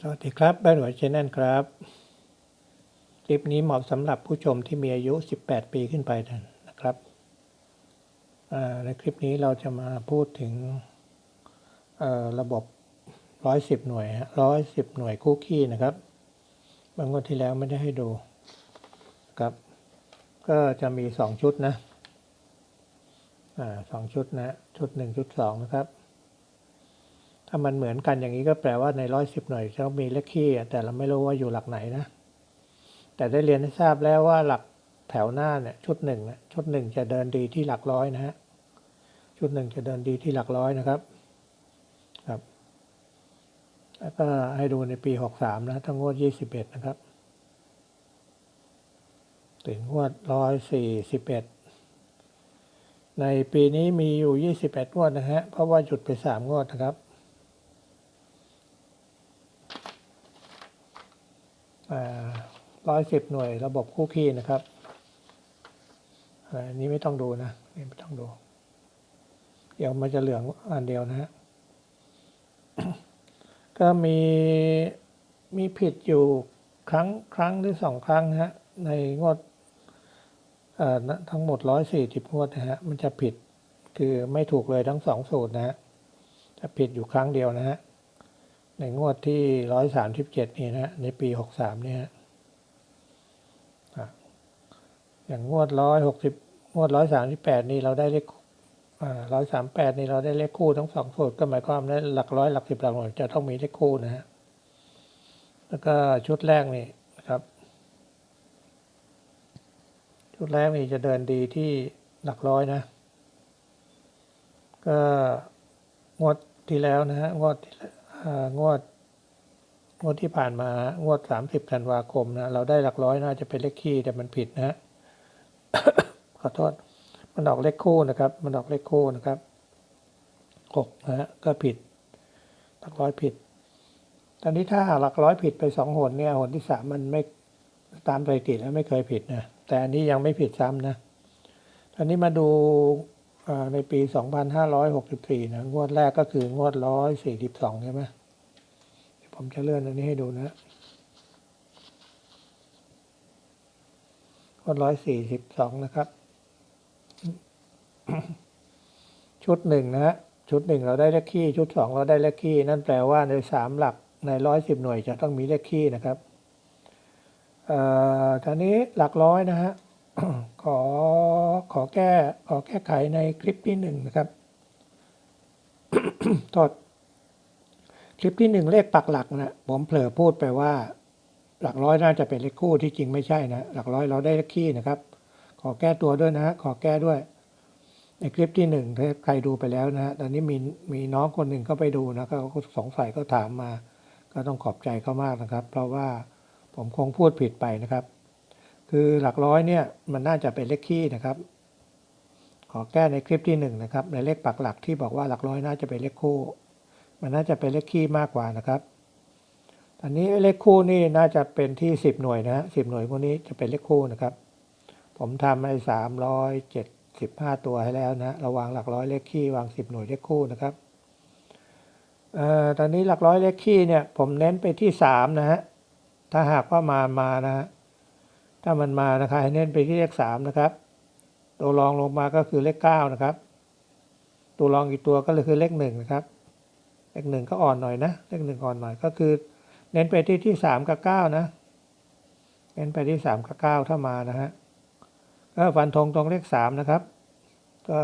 สวัสดีครับ บ้านหัวเชนแนนครับ คลิปนี้เหมาะสำหรับผู้ชมที่มีอายุ 18 ปีขึ้นไปนะครับในคลิปนี้เราจะมาพูดถึงระบบ 110 หน่วย110หน่วยคุกกี้นะครับ บางวันที่แล้วไม่ได้ให้ดูครับ ก็จะมี 2 ชุดนะสองชุดนะ ชุด 1 ชุด 2 นะครับามันเหมือนกันอย่างนี้ก็แปลว่าในร้อยสิบหน่วยจะต้องมีเลขคี่แต่เราไม่รู้ว่าอยู่หลักไหนนะ แต่ได้เรียนให้ทราบแล้วว่าหลักแถวหน้าเนี่ยชุดหนึ่งเนี่ยชุดหนึ่งจะเดินดีที่หลักร้อยนะฮะชุดหนึ่งจะเดินดีที่หลักร้อยนะครับครับ แล้วก็ให้ดูในปีหกสามนะทั้งงวดยี่สิบเอ็ดนะครับ ถึงงวดร้อยสี่สิบเอ็ดในปีนี้มีอยู่ยี่สิบเอ็ดงวดนะฮะ เพราะว่าหยุดไปสามงวดนะครับ ร้อยสิบหน่วยระบบคู่คีย์นะครับอันนี้ไม่ต้องดูนะนี่ไม่ต้องดู เดี๋ยวมันจะเหลืองอันเดียวนะฮะก็มีมีผิดอยู่ครั้งครั้งหรือสองครั้งฮะในงวดทั้งหมดร้อยสี่สิบงวดนะฮะมันจะผิดคือไม่ถูกเลยทั้งสองสูตรนะฮะจะผิดอยู่ครั้งเดียวนะฮะ ในงวดที่ร้อยสามสิบเจ็ดนี่นะฮะในปีหกสามเนี่ยฮะอย่างงวดร้อยหกสิบงวดร้อยสามสิบแปดนี่เราได้เลขร้อยสามแปดนี่เราได้เลขคู่ทั้งสองสูตรก็หมายความว่าหลักร้อยหลักสิบหลักหน่วยจะต้องมีเลขคู่นะฮะแล้วก็ชุดแรกนี่นะครับ ชุดแรกนี่จะเดินดีที่หลักร้อยนะ ก็งวดที่แล้วนะฮะงวดที่ งวดงวดที่ผ่านมางวดสามสิบธันวาคมนะเราได้หลักร้อยน่าจะเป็นเลขคี่แต่มันผิดนะฮะขอโทษมันออกเลขคู่นะครับ มันออกเลขคู่นะครับหกนะฮะก็ผิด หลักร้อยผิด ตอนนี้ถ้าหลักร้อยผิดไปสองหนเนี่ยหนที่สามมันไม่ตามสถิติแล้วไม่เคยผิดนะแต่อันนี้ยังไม่ผิดซ้ำนะตอนนี้มาดู ในปี 2564 นะ งวดแรกก็คืองวด 142 ใช่ไหมเดี๋ยวผมจะเลื่อนอันนี้ให้ดูนะ งวด 142 นะครับ ชุดหนึ่งนะฮะ ชุดหนึ่งเราได้เลขคี่ชุดสองเราได้เลขคี่นั่นแปลว่าในสามหลักในร้อยสิบหน่วยจะต้องมีเลขคี่นะครับ เอ่อทีนี้หลักร้อยนะฮะ ขอขอแก้ขอแก้ไขในคลิปที่หนึ่งนะครับโทษคลิปที่หนึ่งเลขปักหลักนะผมเผลอพูดไปว่า หลักร้อยน่าจะเป็นเลขคู่ที่จริงไม่ใช่นะหลักร้อยเราได้เลขคี่นะครับ ขอแก้ตัวด้วยนะฮะขอแก้ด้วย ในคลิปที่หนึ่งใครดูไปแล้วนะฮะตอนนี้มีมีน้องคนหนึ่งก็ไปดูนะก็สงสัยก็ถามมา ก็ต้องขอบใจเขามากนะครับ เพราะว่าผมคงพูดผิดไปนะครับ คือหลักร้อยเนี่ยมันน่าจะเป็นเลขคี่นะครับ ขอแก้ในคลิปที่หนึ่งนะครับในเลขปักหลักที่บอกว่าหลักร้อยน่าจะเป็นเลขคู่ มันน่าจะเป็นเลขคี่มากกว่านะครับตอนนี้เลขคู่นี่น่าจะเป็นที่สิบหน่วยนะฮะสิบหน่วยพวกนี้จะเป็นเลขคู่นะครับ ผมทำให้สามร้อยเจ็ดสิบห้าตัวให้แล้วนะระวางหลักร้อยเลขคี่วางสิบหน่วยเลขคู่นะครับออตอนนี้หลักร้อยเลขคี่เนี่ยผมเน้นไปที่สามนะฮะถ้าหากว่ามามานะฮะ ถ้ามันมานะครับให้เน้นไปที่เลขสามนะครับ ตัวรองลงมาก็คือเลขเก้านะครับ ตัวรองอีกตัวก็เลยคือเลขหนึ่งนะครับ เลขหนึ่งก็อ่อนหน่อยนะ เลขหนึ่งอ่อนหน่อยก็คือ เน้นไปที่ที่สามกับเก้านะ เน้นไปที่สามกับเก้าถ้ามานะฮะก็ฟันธงตรงเลขสามนะครับ ก็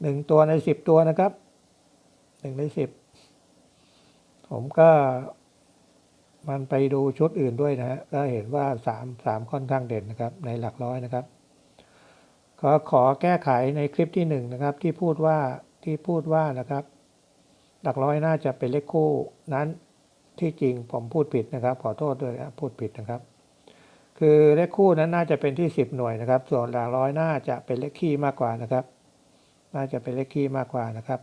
หนึ่งตัวในสิบตัวนะครับหนึ่งในสิบผมก็ มันไปดูชุดอื่นด้วยนะฮะก็เห็นว่าสามสามค่อนข้างเด่นนะครับในหลักร้อยนะครับ ขอขอแก้ไขในคลิปที่หนึ่งนะครับที่พูดว่าที่พูดว่านะครับ หลักร้อยน่าจะเป็นเลขคู่นั้นที่จริงผมพูดผิดนะครับ ขอโทษด้วยนะพูดผิดนะครับ คือเลขคู่นั้นน่าจะเป็นที่สิบหน่วยนะครับ ส่วนหลักร้อยน่าจะเป็นเลขคี่มากกว่านะครับ น่าจะเป็นเลขคี่มากกว่านะครับ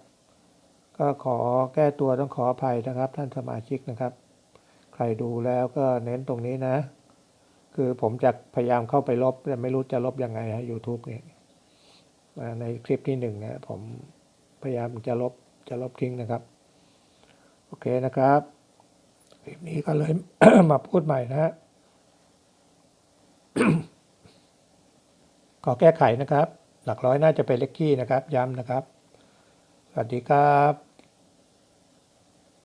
ก็ขอแก้ตัวต้องขออภัยนะครับ ท่านสมาชิกนะครับ ใครดูแล้วก็เน้นตรงนี้นะ คือผมจะพยายามเข้าไปลบ แต่ไม่รู้จะลบยังไงฮะยูทูบเนี่ยในคลิปที่หนึ่งนะผมพยายามจะลบจะลบทิ้งนะครับ โอเคนะครับ คลิปนี้ก็เลยมาพูดใหม่นะฮะขอแก้ไขนะครับ หลักร้อยน่าจะเป็นเล็กกี้นะครับ ย้ำนะครับ สวัสดีครับ